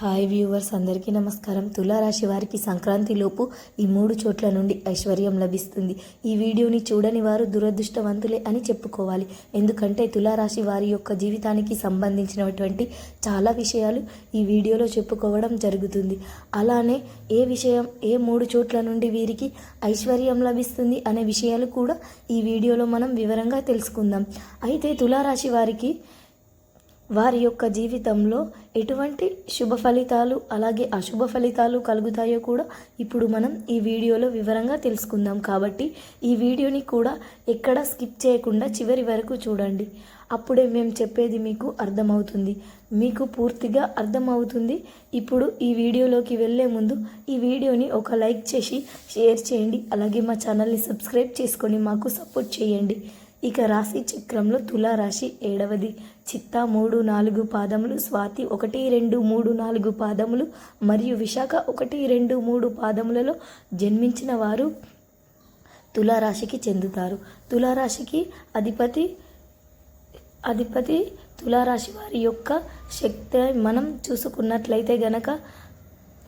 Hi viewers అందరికీ నమస్కారం. తులారాశి వారికి సంక్రాంతిలోపు ఈ మూడు చోట్ల నుండి ఐశ్వర్యం లభిస్తుంది. ఈ వీడియోని చూడని వారు దురదృష్టవంతులే అని చెప్పుకోవాలి. ఎందుకంటే తులారాశి వారి యొక్క జీవితానికి సంబంధించినటువంటి చాలా విషయాలు ఈ వీడియోలో చెప్పుకోవడం జరుగుతుంది. అలానే ఏ విషయం ఏ మూడు చోట్ల నుండి వీరికి ఐశ్వర్యం లభిస్తుంది అనే విషయాలు కూడా ఈ వీడియోలో మనం వివరంగా తెలుసుకుందాం. అయితే తులారాశి వారికి వారి యొక్క జీవితంలో ఎటువంటి శుభ ఫలితాలు అలాగే అశుభ ఫలితాలు కలుగుతాయో కూడా ఇప్పుడు మనం ఈ వీడియోలో వివరంగా తెలుసుకుందాం. కాబట్టి ఈ వీడియోని కూడా ఎక్కడ స్కిప్ చేయకుండా చివరి వరకు చూడండి. అప్పుడే మేము చెప్పేది మీకు అర్థమవుతుంది. మీకు పూర్తిగా అర్థమవుతుంది. ఇప్పుడు ఈ వీడియోలోకి వెళ్ళే ముందు ఈ వీడియోని ఒక లైక్ చేసి షేర్ చేయండి. అలాగే మా ఛానల్ని సబ్స్క్రైబ్ చేసుకొని మాకు సపోర్ట్ చేయండి. ఇక రాశి చక్రంలో తులారాశి ఏడవది. చిత్త మూడు నాలుగు పాదములు స్వాతి ఒకటి రెండు మూడు నాలుగు పాదములు మరియు విశాఖ ఒకటి రెండు మూడు పాదములలో జన్మించిన వారు తులారాశికి చెందుతారు. తులారాశికి అధిపతి అధిపతి తులారాశి వారి యొక్క శక్తి మనం చూసుకున్నట్లయితే గనక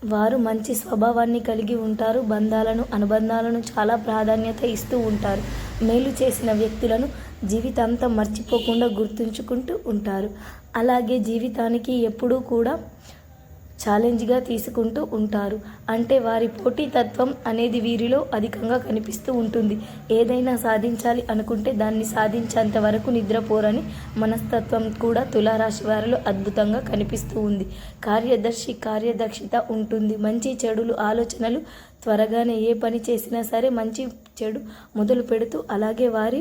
వారు మంచి స్వభావాన్ని కలిగి ఉంటారు బంధాలను అనుబంధాలను చాలా ప్రాధాన్యత ఇస్తూ ఉంటారు. మేలు చేసిన వ్యక్తులను జీవితాంతం మర్చిపోకుండా గుర్తుంచుకుంటూ ఉంటారు. అలాగే జీవితానికి ఎప్పుడూ కూడా ఛాలెంజ్గా తీసుకుంటూ ఉంటారు. అంటే వారి పోటీతత్వం అనేది వీరిలో అధికంగా కనిపిస్తూ ఉంటుంది. ఏదైనా సాధించాలి అనుకుంటే దాన్ని సాధించేంత వరకు నిద్రపోరని మనస్తత్వం కూడా తులారాశి వారిలో అద్భుతంగా కనిపిస్తూ ఉంది. కార్యదర్శి కార్యదక్షత ఉంటుంది. మంచి చెడులు ఆలోచనలు త్వరగానే ఏ పని చేసినా సరే మంచి చెడు మొదలు పెడుతూ అలాగే వారి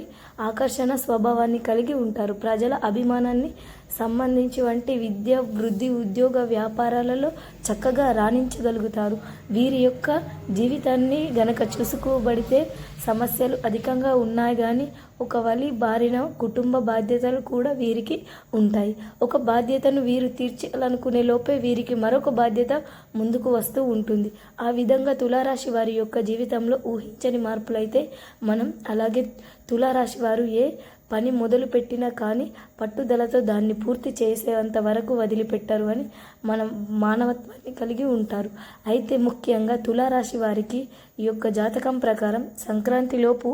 ఆకర్షణ స్వభావాన్ని కలిగి ఉంటారు. ప్రజల అభిమానాన్ని సంబంధించి వంటి విద్య వృద్ధి ఉద్యోగ వ్యాపారాలలో చక్కగా రాణించగలుగుతారు. వీరి యొక్క జీవితాన్ని గనక చూసుకోబడితే సమస్యలు అధికంగా ఉన్నాయి కానీ ఒక వలి బారిన కుటుంబ బాధ్యతలు కూడా వీరికి ఉంటాయి. ఒక బాధ్యతను వీరు తీర్చాలనుకునే లోపే వీరికి మరొక బాధ్యత ముందుకు వస్తూ ఉంటుంది. ఆ విధంగా తులారాశి వారి యొక్క జీవితంలో ఊహించని మార్పులైతే మనం అలాగే తులారాశి వారు ఏ పని మొదలు పెట్టినా కానీ పట్టుదలతో దాన్ని పూర్తి చేసేంత వరకు వదిలిపెట్టరు అని మనం మానవత్వాన్ని కలిగి ఉంటారు. అయితే ముఖ్యంగా తులారాశి వారికి ఈ యొక్క జాతకం ప్రకారం సంక్రాంతిలోపు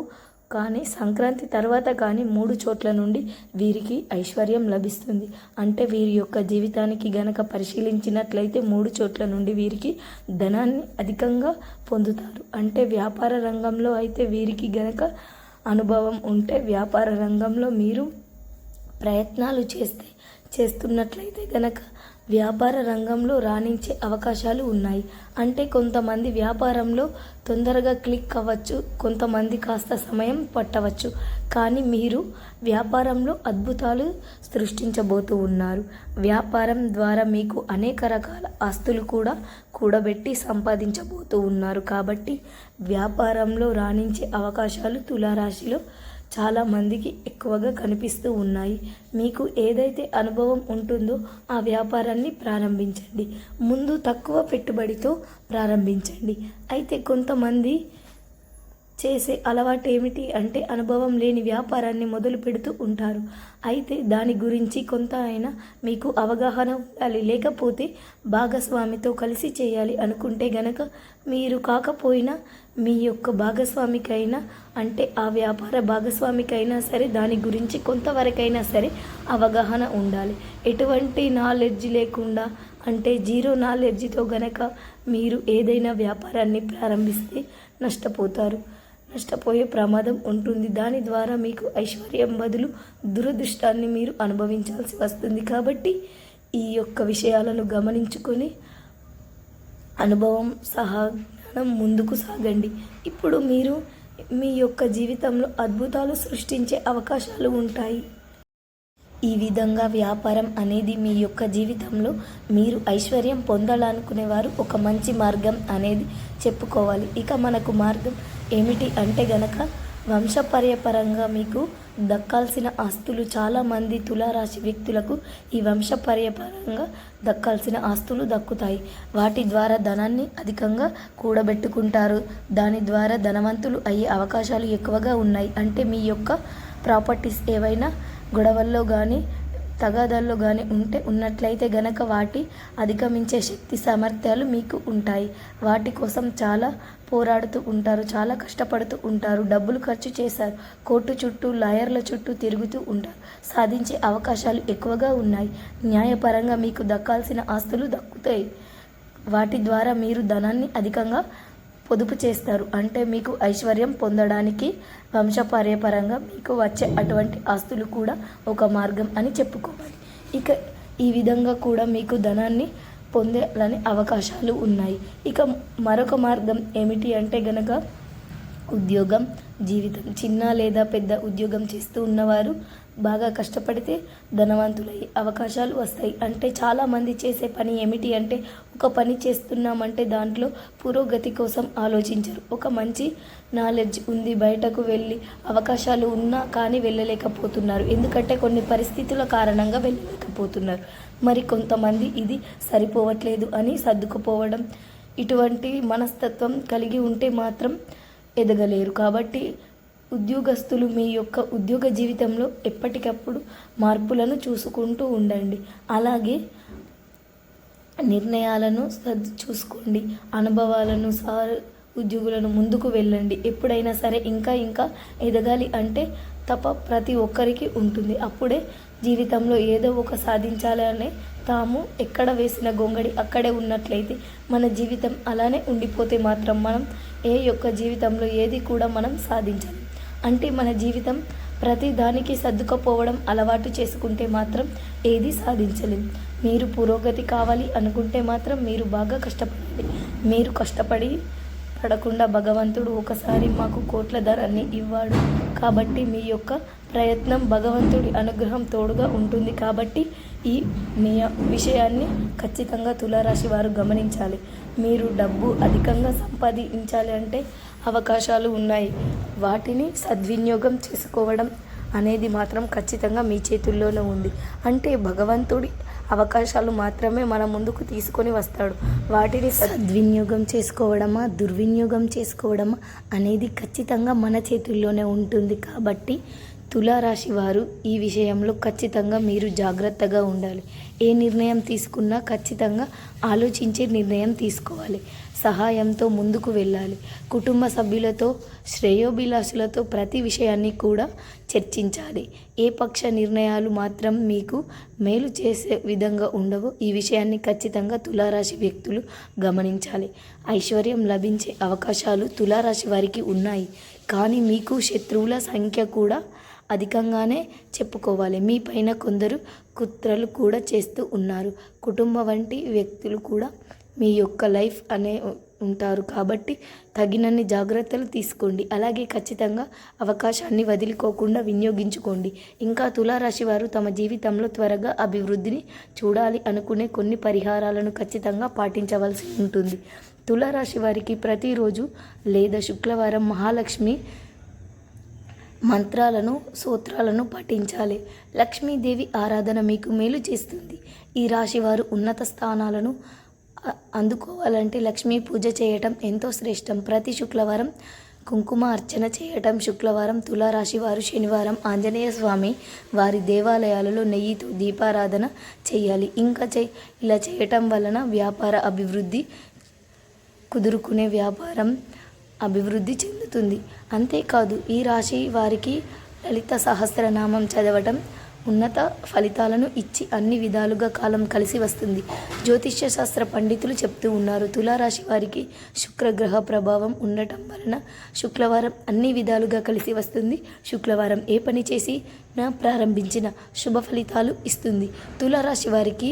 కానీ సంక్రాంతి తర్వాత కానీ మూడు చోట్ల నుండి వీరికి ఐశ్వర్యం లభిస్తుంది. అంటే వీరి యొక్క జీవితానికి గనక పరిశీలించినట్లయితే మూడు చోట్ల నుండి వీరికి ధనాన్ని అధికంగా పొందుతారు. అంటే వ్యాపార రంగంలో అయితే వీరికి గనక అనుభవం ఉంటే వ్యాపార రంగంలో మీరు ప్రయత్నాలు చేస్తే చేస్తున్నట్లయితే గనక వ్యాపార రంగంలో రాణించే అవకాశాలు ఉన్నాయి. అంటే కొంతమంది వ్యాపారంలో తొందరగా క్లిక్ అవ్వచ్చు కొంతమంది కాస్త సమయం పట్టవచ్చు. కానీ మీరు వ్యాపారంలో అద్భుతాలు సృష్టించబోతూ ఉన్నారు. వ్యాపారం ద్వారా మీకు అనేక రకాల ఆస్తులు కూడా కూడబెట్టి సంపాదించబోతూ ఉన్నారు. కాబట్టి వ్యాపారంలో రాణించే అవకాశాలు తులారాశిలో చాలామందికి ఎక్కువగా కనిపిస్తూ ఉన్నాయి. మీకు ఏదైతే అనుభవం ఉంటుందో ఆ వ్యాపారాన్ని ప్రారంభించండి. ముందు తక్కువ పెట్టుబడితో ప్రారంభించండి. అయితే కొంతమంది చేసే అలవాటు ఏమిటి అంటే అనుభవం లేని వ్యాపారాన్ని మొదలు పెడుతూ ఉంటారు. అయితే దాని గురించి కొంత అయినా మీకు అవగాహన ఉండాలి. లేకపోతే భాగస్వామితో కలిసి చేయాలి అనుకుంటే గనక మీరు కాకపోయినా మీ యొక్క భాగస్వామికైనా అంటే ఆ వ్యాపార భాగస్వామికైనా సరే దాని గురించి కొంతవరకైనా సరే అవగాహన ఉండాలి. ఎటువంటి నాలెడ్జ్ లేకుండా అంటే జీరో నాలెడ్జ్తో గనక మీరు ఏదైనా వ్యాపారాన్ని ప్రారంభిస్తే నష్టపోతారు. నష్టపోయే ప్రమాదం ఉంటుంది. దాని ద్వారా మీకు ఐశ్వర్యం బదులు దురదృష్టాన్ని మీరు అనుభవించాల్సి వస్తుంది. కాబట్టి ఈ యొక్క విషయాలను గమనించుకొని అనుభవం సహా జ్ఞానం ముందుకు సాగండి. ఇప్పుడు మీరు మీ యొక్క జీవితంలో అద్భుతాలు సృష్టించే అవకాశాలు ఉంటాయి. ఈ విధంగా వ్యాపారం అనేది మీ యొక్క జీవితంలో మీరు ఐశ్వర్యం పొందాలనుకునేవారు ఒక మంచి మార్గం అనేది చెప్పుకోవాలి. ఇక మనకు మార్గం ఏమిటి అంటే గనక వంశపర్యపరంగా మీకు దక్కాల్సిన ఆస్తులు చాలామంది తులారాశి వ్యక్తులకు ఈ వంశపర్యపరంగా దక్కాల్సిన ఆస్తులు దక్కుతాయి. వాటి ద్వారా ధనాన్ని అధికంగా కూడబెట్టుకుంటారు. దాని ద్వారా ధనవంతులు అయ్యే అవకాశాలు ఎక్కువగా ఉన్నాయి. అంటే మీ యొక్క ప్రాపర్టీస్ ఏవైనా గొడవల్లో కానీ తగాదాల్లో కానీ ఉంటే ఉన్నట్లయితే గనక వాటి అధిగమించే శక్తి సామర్థ్యాలు మీకు ఉంటాయి. వాటి కోసం చాలా పోరాడుతూ ఉంటారు చాలా కష్టపడుతూ ఉంటారు డబ్బులు ఖర్చు చేశారు కోర్టు చుట్టూ లాయర్ల చుట్టూ తిరుగుతూ ఉంటారు. సాధించే అవకాశాలు ఎక్కువగా ఉన్నాయి. న్యాయపరంగా మీకు దక్కాల్సిన ఆస్తులు దక్కుతాయి. వాటి ద్వారా మీరు ధనాన్ని అధికంగా పొదుపు చేస్తారు. అంటే మీకు ఐశ్వర్యం పొందడానికి వంశపార్యపరంగా మీకు వచ్చే అటువంటి ఆస్తులు కూడా ఒక మార్గం అని చెప్పుకోవాలి. ఇక ఈ విధంగా కూడా మీకు ధనాన్ని పొందాలని అవకాశాలు ఉన్నాయి. ఇక మరొక మార్గం ఏమిటి అంటే గనక ఉద్యోగం జీవితం. చిన్న లేదా పెద్ద ఉద్యోగం చేస్తూ ఉన్నవారు బాగా కష్టపడితే ధనవంతులయ్యే అవకాశాలు వస్తాయి. అంటే చాలామంది చేసే పని ఏమిటి అంటే ఒక పని చేస్తున్నామంటే దాంట్లో పురోగతి కోసం ఆలోచించరు. ఒక మంచి నాలెడ్జ్ ఉంది బయటకు వెళ్ళి అవకాశాలు ఉన్నా కానీ వెళ్ళలేకపోతున్నారు. ఎందుకంటే కొన్ని పరిస్థితుల కారణంగా వెళ్ళలేకపోతున్నారు. మరి కొంతమంది ఇది సరిపోవట్లేదు అని సర్దుకుపోవడం ఇటువంటి మనస్తత్వం కలిగి ఉంటే మాత్రం ఎదగలేరు. కాబట్టి ఉద్యోగస్తులు మీ యొక్క ఉద్యోగ జీవితంలో ఎప్పటికప్పుడు మార్పులను చూసుకుంటూ ఉండండి. అలాగే నిర్ణయాలను సర్దు చూసుకోండి. అనుభవాలను సార్ ఉద్యోగులను ముందుకు వెళ్ళండి. ఎప్పుడైనా సరే ఇంకా ఇంకా ఎదగాలి అంటే తప ప్రతి ఒక్కరికి ఉంటుంది. అప్పుడే జీవితంలో ఏదో ఒక సాధించాలి అనే తాము ఎక్కడ వేసిన గొంగడి అక్కడే ఉన్నట్లయితే మన జీవితం అలానే ఉండిపోతే మాత్రం మనం ఏ యొక్క జీవితంలో ఏది కూడా మనం సాధించాలి. అంటే మన జీవితం ప్రతి దానికి సర్దుకపోవడం అలవాటు చేసుకుంటే మాత్రం ఏది సాధించలేం. మీరు పురోగతి కావాలి అనుకుంటే మాత్రం మీరు బాగా కష్టపడండి మీరు కష్టపడి పడకుండా భగవంతుడు ఒకసారి మాకు కోట్ల ధరాన్ని ఇవ్వాడు. కాబట్టి మీ యొక్క ప్రయత్నం భగవంతుడి అనుగ్రహం తోడుగా ఉంటుంది. కాబట్టి ఈ మీ విషయాన్ని ఖచ్చితంగా తులారాశి వారు గమనించాలి. మీరు డబ్బు అధికంగా సంపాదించాలి అంటే అవకాశాలు ఉన్నాయి. వాటిని సద్వినియోగం చేసుకోవడం అనేది మాత్రం ఖచ్చితంగా మీ చేతుల్లోనే ఉంది. అంటే భగవంతుడి అవకాశాలు మాత్రమే మన ముందుకు తీసుకొని వస్తాడు. వాటిని సద్వినియోగం చేసుకోవడమా దుర్వినియోగం చేసుకోవడమా అనేది ఖచ్చితంగా మన చేతుల్లోనే ఉంటుంది. కాబట్టి తులారాశి వారు ఈ విషయంలో ఖచ్చితంగా మీరు జాగ్రత్తగా ఉండాలి. ఏ నిర్ణయం తీసుకున్నా ఖచ్చితంగా ఆలోచించే నిర్ణయం తీసుకోవాలి. సహాయంతో ముందుకు వెళ్ళాలి. కుటుంబ సభ్యులతో శ్రేయోభిలాషులతో ప్రతి విషయాన్ని కూడా చర్చించాలి. ఏ పక్ష నిర్ణయాలు మాత్రం మీకు మేలు చేసే విధంగా ఉండవు ఈ విషయాన్ని ఖచ్చితంగా తులారాశి వ్యక్తులు గమనించాలి. ఐశ్వర్యం లభించే అవకాశాలు తులారాశి వారికి ఉన్నాయి. కానీ మీకు శత్రువుల సంఖ్య కూడా అధికంగానే చెప్పుకోవాలి. మీ పైన కొందరు కుట్రలు కూడా చేస్తూ ఉన్నారు. కుటుంబ వంటి వ్యక్తులు కూడా మీ యొక్క లైఫ్ అనే ఉంటారు. కాబట్టి తగినన్ని జాగ్రత్తలు తీసుకోండి. అలాగే ఖచ్చితంగా అవకాశాన్ని వదిలిపోకుండా వినియోగించుకోండి. ఇంకా తులారాశి వారు తమ జీవితంలో త్వరగా అభివృద్ధిని చూడాలి అనుకునే కొన్ని పరిహారాలను ఖచ్చితంగా పాటించవలసి ఉంటుంది. తులారాశి వారికి ప్రతిరోజు లేదా శుక్రవారం మహాలక్ష్మి మంత్రాలను సూత్రాలను పఠించాలి. లక్ష్మీదేవి ఆరాధన మీకు మేలు చేస్తుంది. ఈ రాశి వారు ఉన్నత స్థానాలను అందుకోవాలంటే లక్ష్మీ పూజ చేయటం ఎంతో శ్రేష్టం. ప్రతి శుక్రవారం కుంకుమ అర్చన చేయటం శుక్రవారం తులారాశి వారు శనివారం ఆంజనేయ స్వామి వారి దేవాలయాలలో నెయ్యితో దీపారాధన చేయాలి. ఇంకా చే ఇలా చేయటం వలన వ్యాపార అభివృద్ధి కుదురుకునే వ్యాపారం అభివృద్ధి చెందుతుంది. అంతేకాదు ఈ రాశి వారికి లలిత సహస్రనామం చదవటం ఉన్నత ఫలితాలను ఇచ్చి అన్ని విధాలుగా కాలం కలిసి వస్తుంది. జ్యోతిష్య శాస్త్ర పండితులు చెప్తూ ఉన్నారు తులారాశి వారికి శుక్రగ్రహ ప్రభావం ఉండటం వలన శుక్రవారం అన్ని విధాలుగా కలిసి వస్తుంది. శుక్రవారం ఏ పని చేసి నా ప్రారంభించిన శుభ ఫలితాలు ఇస్తుంది. తులారాశి వారికి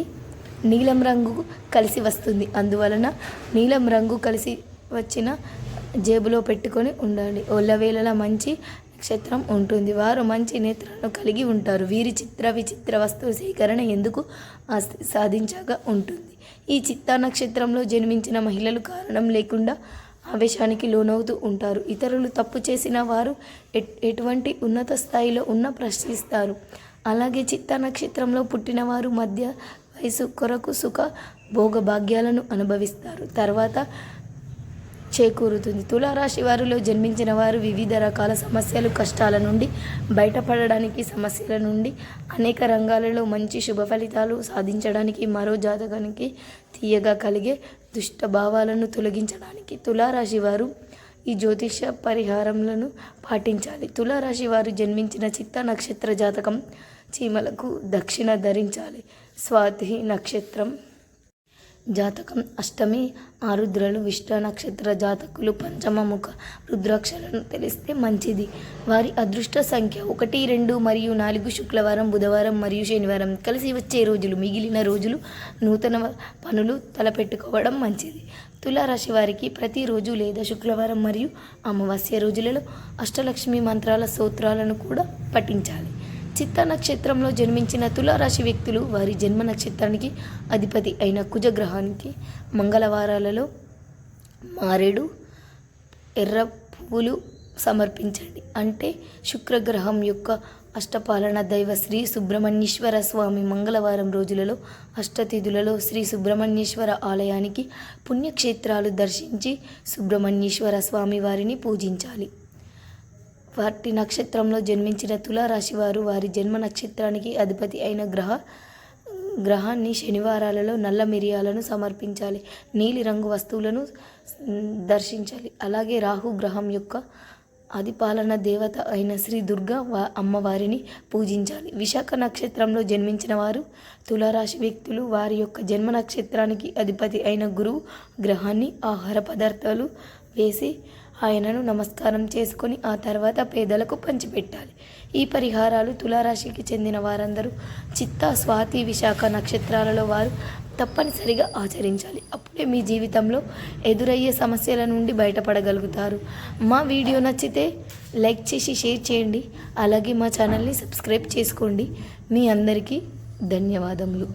నీలం రంగు కలిసి వస్తుంది. అందువలన నీలం రంగు కలిసి వచ్చిన జేబులో పెట్టుకొని ఉండాలి ఒళ్ళవేళలా మంచి నక్షత్రం ఉంటుంది. వారు మంచి నేత్రాలను కలిగి ఉంటారు. వీరి చిత్ర విచిత్ర వస్తువు సేకరణ ఎందుకు ఆస్తి సాధించగా ఉంటుంది? ఈ చిత్తా నక్షత్రంలో జన్మించిన మహిళలు కారణం లేకుండా ఆవేశానికి లోనవుతూ ఉంటారు. ఇతరులు తప్పు చేసిన వారు ఎటువంటి ఉన్నత స్థాయిలో ఉన్న ప్రశ్నిస్తారు. అలాగే చిత్తా నక్షత్రంలో పుట్టిన వారు మధ్య వయసు కొరకు సుఖ భోగభాగ్యాలను అనుభవిస్తారు. తర్వాత చేకూరుతుంది. తులారాశి వారిలో జన్మించిన వారు వివిధ రకాల సమస్యలు కష్టాల నుండి బయటపడడానికి సమస్యల నుండి అనేక రంగాలలో మంచి శుభ ఫలితాలు సాధించడానికి మరో జాతకానికి తీయగా కలిగే దుష్ట భావాలను తొలగించడానికి తులారాశి వారు ఈ జ్యోతిష పరిహారములను పాటించాలి. తులారాశి వారు జన్మించిన చిత్త నక్షత్ర జాతకం చీమలకు దక్షిణ ధరించాలి. స్వాతి నక్షత్రం జాతకం అష్టమి ఆరుద్రలు విష్ట నక్షత్ర జాతకులు పంచమముఖ రుద్రాక్షలను తెలిస్తే మంచిది. వారి అదృష్ట సంఖ్య ఒకటి రెండు మరియు నాలుగు శుక్రవారం బుధవారం మరియు శనివారం. కలిసి వచ్చే రోజులు మిగిలిన రోజులు నూతన పనులు తలపెట్టుకోవడం మంచిది. తులారాశి వారికి ప్రతిరోజు లేదా శుక్రవారం మరియు అమావాస్య రోజులలో అష్టలక్ష్మి మంత్రాల స్తోత్రాలను కూడా పఠించాలి. చిత్త నక్షత్రంలో జన్మించిన తులారాశి వ్యక్తులు వారి జన్మ నక్షత్రానికి అధిపతి అయిన కుజగ్రహానికి మంగళవారాలలో మారేడు ఎర్ర పువ్వులు సమర్పించండి. అంటే శుక్రగ్రహం యొక్క అష్టపాలన దైవ శ్రీ సుబ్రహ్మణ్యేశ్వర స్వామి మంగళవారం రోజులలో అష్టతిథులలో శ్రీ సుబ్రహ్మణ్యేశ్వర ఆలయానికి పుణ్యక్షేత్రాలు దర్శించి సుబ్రహ్మణ్యేశ్వర స్వామి వారిని పూజించాలి. వాటి నక్షత్రంలో జన్మించిన తులారాశి వారు వారి జన్మ నక్షత్రానికి అధిపతి అయిన గ్రహ గ్రహాన్ని శనివారాలలో నల్ల మిరియాలను సమర్పించాలి. నీలి రంగు వస్తువులను దర్శించాలి. అలాగే రాహు గ్రహం యొక్క అధిపాలన దేవత అయిన శ్రీ దుర్గా వా అమ్మవారిని పూజించాలి. విశాఖ నక్షత్రంలో జన్మించిన వారు తులారాశి వ్యక్తులు వారి యొక్క జన్మ నక్షత్రానికి అధిపతి అయిన గురువు గ్రహాన్ని ఆహార పదార్థాలు వేసి ఆయనను నమస్కారం చేసుకొని ఆ తర్వాత పేదలకు పంచిపెట్టాలి. ఈ పరిహారాలు తులారాశికి చెందిన వారందరూ చిత్త స్వాతి విశాఖ నక్షత్రాలలో వారు తప్పనిసరిగా ఆచరించాలి. అప్పుడే మీ జీవితంలో ఎదురయ్యే సమస్యల నుండి బయటపడగలుగుతారు. మా వీడియో నచ్చితే లైక్ చేసి షేర్ చేయండి. అలాగే మా ఛానల్ని సబ్స్క్రైబ్ చేసుకోండి. మీ అందరికీ ధన్యవాదములు.